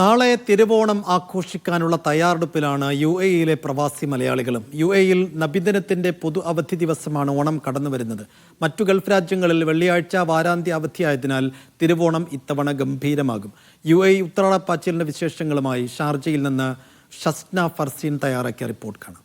നാളെ തിരുവോണം ആഘോഷിക്കാനുള്ള തയ്യാറെടുപ്പിലാണ് U A ഇയിലെ പ്രവാസി മലയാളികളും. യു എയിൽ നബിദിനത്തിന്റെ പൊതു അവധി ദിവസമാണ് ഓണം കടന്നു വരുന്നത്. മറ്റു ഗൾഫ് രാജ്യങ്ങളിൽ വെള്ളിയാഴ്ച വാരാന്ത്യ അവധിയായതിനാൽ തിരുവോണം ഇത്തവണ ഗംഭീരമാകും. യു എ ഉത്രാടപ്പാച്ചിലിന്റെ വിശേഷങ്ങളുമായി ഷാർജയിൽ നിന്ന് ഷസ്ന ഫർസീൻ തയ്യാറാക്കിയ റിപ്പോർട്ട് കാണാം.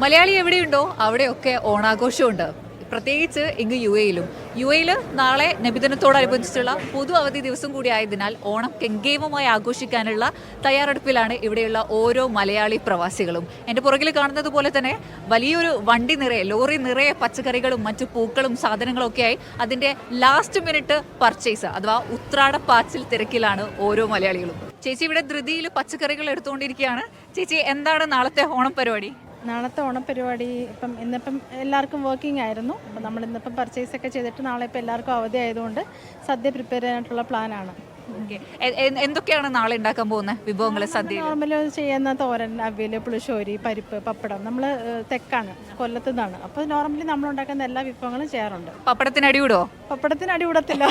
മലയാളി എവിടെയുണ്ടോ? അവിടെയൊക്കെ ഓണാഘോഷമുണ്ട്. പ്രത്യേകിച്ച് ഇങ്ങ് യു എയിലും യു എയിൽ നാളെ നബിദിനത്തോടനുബന്ധിച്ചുള്ള പൊതു അവധി ദിവസം കൂടി ആയതിനാൽ ഓണം കെങ്കേമമായി ആഘോഷിക്കാനുള്ള തയ്യാറെടുപ്പിലാണ് ഇവിടെയുള്ള ഓരോ മലയാളി പ്രവാസികളും. എന്റെ പുറകിൽ കാണുന്നത് പോലെ തന്നെ വലിയൊരു വണ്ടി നിറയെ ലോറി നിറയെ പച്ചക്കറികളും മറ്റു പൂക്കളും സാധനങ്ങളും ഒക്കെയായി അതിന്റെ ലാസ്റ്റ് മിനിറ്റ് പർച്ചേസ് അഥവാ ഉത്രാട പാച്ചിൽ തിരക്കിലാണ് ഓരോ മലയാളികളും. ചേച്ചി ഇവിടെ ധൃതിയിൽ പച്ചക്കറികൾ എടുത്തുകൊണ്ടിരിക്കുകയാണ്. ചേച്ചി എന്താണ് നാളത്തെ ഓണം പരിപാടി? നാളത്തെ ഓണപ്പരിപാടി ഇപ്പം ഇന്നിപ്പം എല്ലാവർക്കും വർക്കിംഗ് ആയിരുന്നു. അപ്പം നമ്മൾ ഇന്നിപ്പം പർച്ചേസ് ഒക്കെ ചെയ്തിട്ട് നാളെ ഇപ്പം എല്ലാവർക്കും അവധി ആയതുകൊണ്ട് സദ്യ പ്രിപ്പയർ ചെയ്യാനായിട്ടുള്ള പ്ലാനാണ് എന്തൊക്കെയാണ് നാളെ ഉണ്ടാക്കാൻ പോകുന്നത് വിഭവങ്ങൾ സദ്യ നോർമൽ ചെയ്യുന്ന തോരൻ അവിയൽ പുളിശ്ശേരി പരിപ്പ് പപ്പടം. നമ്മൾ തെക്കാണ് കൊല്ലത്തു നിന്നാണ് അപ്പോൾ നോർമലി നമ്മൾ ഉണ്ടാക്കുന്ന എല്ലാ വിഭവങ്ങളും ചെയ്യാറുണ്ട്. പപ്പടത്തിന് അടിവിടോ പപ്പടത്തിന് അടിവിടത്തില്ല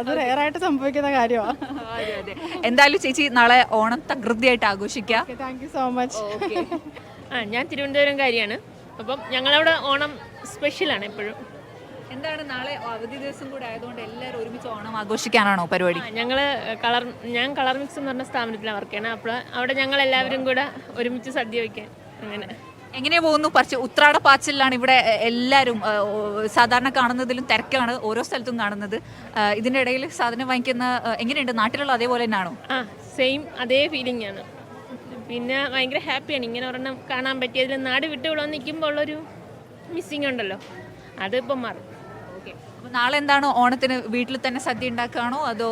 അത് റെയറായിട്ട് സംഭവിക്കുന്ന കാര്യമാണ് എന്തായാലും ചേച്ചി നാളെ ഓണം തകൃതിയായിട്ട് ആഘോഷിക്കാം. താങ്ക് യു സോ മച്ച് ആ ഞാൻ തിരുവനന്തപുരംകാരിയാണ് അപ്പം ഞങ്ങളവിടെ ഓണം സ്പെഷ്യലാണ് എപ്പോഴും. എന്താണ് നാളെ അവധി ദിവസം കൂടെ ആയതുകൊണ്ട് എല്ലാവരും ഒരുമിച്ച് ഓണം ആഘോഷിക്കാനാണോ പരിപാടി? ഞങ്ങൾ കളർ ഞാൻ കളർ മിക്സ് എന്ന് പറഞ്ഞ സ്ഥാപനത്തിലാണ് വർക്ക് ചെയ്യണം അപ്പോൾ അവിടെ ഞങ്ങൾ എല്ലാവരും കൂടെ ഒരുമിച്ച് സദ്യ വയ്ക്കാൻ അങ്ങനെ. എങ്ങനെ പോകുന്നു? പറിച്ച് ഉത്രാട പാച്ചിലാണ് ഇവിടെ എല്ലാവരും സാധാരണ കാണുന്നതിലും തിരക്കാണ് ഓരോ സ്ഥലത്തും കാണുന്നത്. ഇതിന്റെ ഇടയിൽ സാധനം വാങ്ങിക്കുന്ന എങ്ങനെയുണ്ട്? നാട്ടിലുള്ള അതേപോലെ തന്നെയാണോ? ആ സെയിം അതേ ഫീലിംഗ് ആണ്. പിന്നെ ഭയങ്കര ഹാപ്പിയാണ്. ഇങ്ങനെ ഒരെണ്ണം കാണാൻ പറ്റിയതിൽ നാട് വിട്ട് വന്ന് നിൽക്കുമ്പോൾ ഉള്ളൊരു മിസ്സിങ് ഉണ്ടല്ലോ. അതിപ്പം മാറും ഓക്കെ അപ്പോൾ നാളെ എന്താണ് ഓണത്തിന് വീട്ടിൽ തന്നെ സദ്യ ഉണ്ടാക്കുകയാണോ? അതോ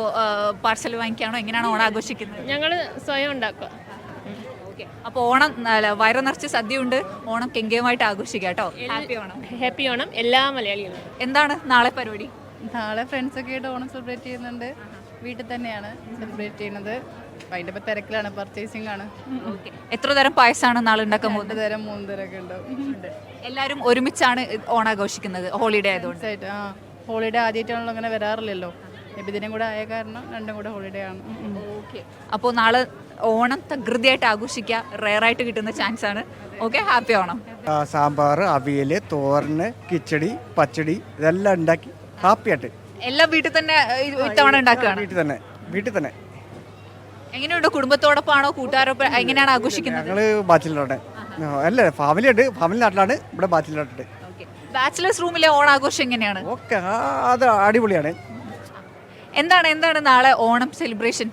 പാർസൽ വാങ്ങിക്കുകയാണോ? എങ്ങനെയാണ് ഓണം ആഘോഷിക്കുന്നത്? ഞങ്ങൾ സ്വയം ഉണ്ടാക്കുക. ഓക്കെ അപ്പോൾ ഓണം വയറ നിറച്ച് സദ്യ ഉണ്ട്. ഓണം കെങ്കേമായിട്ട് ആഘോഷിക്കാം കേട്ടോ. ഹാപ്പി ഓണം. ഹാപ്പി ഓണം എല്ലാ മലയാളികളും. എന്താണ് നാളെ പരിപാടി? നാളെ ഫ്രണ്ട്സൊക്കെ ആയിട്ട് ഓണം സെലിബ്രേറ്റ് ചെയ്യുന്നുണ്ട്. വീട്ടിൽ തന്നെയാണ് സെലിബ്രേറ്റ് ചെയ്യുന്നത്. അതിന്റെ ഇപ്പൊ തിരക്കിലാണ് പർച്ചേസിംഗ് ആണ്. ഓക്കെ എത്ര തരം പായസമാണ് നാളെ ഉണ്ടാക്കാൻ മൂന്ന് തരം മൂന്ന് തരമൊക്കെ ഉണ്ടാവും എല്ലാവരും ഒരുമിച്ചാണ് ഓണാഘോഷിക്കുന്നത് ഹോളിഡേ ആയതുകൊണ്ട്. ആ. ഹോളിഡേ ആദ്യമായിട്ടാണല്ലോ അങ്ങനെ വരാറില്ലല്ലോ. നബിദിനം കൂടെ ആയ കാരണം രണ്ടും കൂടെ ഹോളിഡേ ആണ്. ഓക്കെ അപ്പോൾ നാളെ ഓണം തകൃതിയായിട്ട് ആഘോഷിക്കുക റെയറായിട്ട് കിട്ടുന്ന ചാൻസ് ആണ്. Okay happy Onam. Sambar avial തോരന് കിച്ചടി പച്ചടി ഇതെല്ലാം ഉണ്ടാക്കി ഹാപ്പിയായിട്ട് എല്ലാം വീട്ടിൽ തന്നെ ഇത് ഇത്തവണ ഉണ്ടാക്കുകയാണ് വീട്ടിൽ തന്നെ വീട്ടിൽ തന്നെ. എങ്ങനെയുണ്ട് കുടുംബത്തോടൊപ്പമാണോ കൂട്ടുകാരൊപ്പം എങ്ങനെയാണ് ആഘോഷിക്കുന്നത്? ഞങ്ങൾ ബാച്ചിലറാണ്. അല്ല ഫാമിലി ഉണ്ട് ഫാമിലി നാട്ടിലാണ് ഇവിടെ ബാച്ചിലറായിട്ടുണ്ട്. ബാച്ചിലേഴ്സ് റൂമിലെ ഓണാഘോഷം എങ്ങനെയാണ്? ഓക്കെ അത് അടിപൊളിയാണ്. എന്താണ് എന്താണ് നാളെ ഓണം സെലിബ്രേഷൻ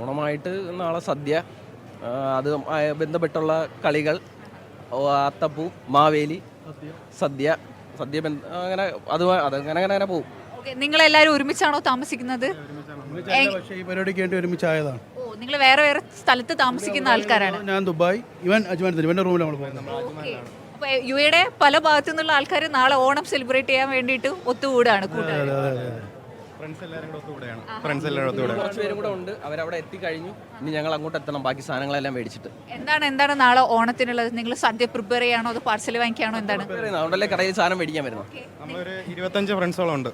ഓണമായിട്ട് നാളെ സദ്യ അത് ബന്ധപ്പെട്ടുള്ള കളികൾ അത്തപ്പൂ മാവേലി സദ്യ സദ്യ ബന്ധ അങ്ങനെ അത് അതങ്ങനെ അങ്ങനെ അങ്ങനെ പോകും ഓക്കെ നിങ്ങൾ എല്ലാവരും ഒരുമിച്ചാണോ. താമസിക്കുന്നത് പക്ഷേ ഈ പരിപാടിക്ക് വേണ്ടി ഒരുമിച്ചായതാണ്. ഓ നിങ്ങൾ വേറെ വേറെ സ്ഥലത്ത് താമസിക്കുന്ന ആൾക്കാരാണ്. ഞാൻ ദുബായ് ഇവൻ അജ്മാനത്തിൽ ഇവന്റെ റൂമിൽ നമ്മൾ പോകുന്നത്. അപ്പൊ യു എയുടെ പല ഭാഗത്തു നിന്നുള്ള ആൾക്കാർ നാളെ ഓണം സെലിബ്രേറ്റ് ചെയ്യാൻ വേണ്ടിയിട്ട് ഒത്തുകൂടാണ് കൂട്ടുകാർ ഫ്രണ്ട്സ് എല്ലാവരും കൂടെ ഒത്തുകൂടെയാണ് ഫ്രണ്ട്സ് എല്ലാവരും ഒത്തുകൂടെ കുറച്ച് പേരും കൂടെ ഉണ്ട്. അവരവിടെ എത്തിക്കഴിഞ്ഞു. ഇനി ഞങ്ങൾ അങ്ങോട്ട് എത്തണം. ബാക്കി സാധനങ്ങളെല്ലാം മേടിച്ചിട്ട്. എന്താണ് എന്താണ് നാളെ ഓണത്തിനുള്ളത്? നിങ്ങൾ സദ്യ പ്രിപ്പയർ ചെയ്യാണോ? അതോ പാർസൽ വാങ്ങിക്കാണോ? എന്താണ്? അതുകൊണ്ടല്ലേ കടയിൽ സാധനം മേടിക്കാൻ വരുന്നു നമ്മളൊരു ഇരുപത്തഞ്ച് ഫ്രണ്ട്സോളം ഉണ്ട്.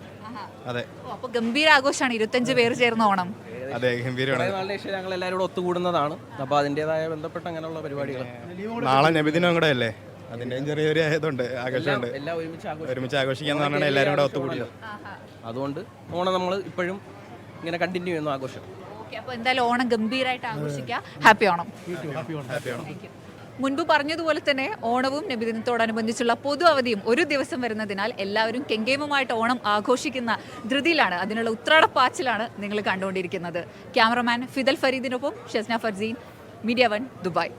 അതെ. ഓ, അപ്പൊ ഗംഭീര ആഘോഷമാണ്. ഇരുപത്തഞ്ച് പേര് ചേർന്ന ഓണം. അതെ ഗംഭീരമാണ്. നാളിന് ശേഷം ഞങ്ങൾ എല്ലാവരും കൂടെ ഒത്തുകൂടുന്നതാണ്. അപ്പോൾ അതിന്റെതായ ബന്ധപ്പെട്ട അങ്ങനെയുള്ള പരിപാടികൾ നാളെ നബിദിനം കൂടെ അല്ലേ അതിന്റെയും ചെറിയൊരു ഇതുണ്ട് ആഘോഷമുണ്ട്. എല്ലാം ഒരുമിച്ച് ആഘോഷം ഒരുമിച്ച് ആഘോഷിക്കാന്ന് പറഞ്ഞാൽ എല്ലാവരും കൂടെ ഒത്തുകൂടിയത് അതുകൊണ്ട് ഓണം നമ്മൾ ഇപ്പോഴും ഇങ്ങനെ കണ്ടിന്യൂ ചെയ്യുന്നു ആഘോഷം. ഓക്കെ അപ്പോൾ എന്തായാലും ഓണം ഗംഭീരമായിട്ട് ആഘോഷിക്കുക. ഹാപ്പി ഓണം. Thank you. മുൻപ് പറഞ്ഞതുപോലെ തന്നെ ഓണവും നബിദിനത്തോടനുബന്ധിച്ചുള്ള പൊതു അവധിയും ഒരു ദിവസം വരുന്നതിനാൽ എല്ലാവരും കെങ്കേമുമായിട്ട് ഓണം ആഘോഷിക്കുന്ന ധൃതിയിലാണ്. അതിനുള്ള ഉത്രാട ഉത്രാടപ്പാച്ചിലാണ് നിങ്ങൾ കണ്ടുകൊണ്ടിരിക്കുന്നത്. Cameraman Fidal ഫരീദിനൊപ്പം Shasna Farseen media one Dubai.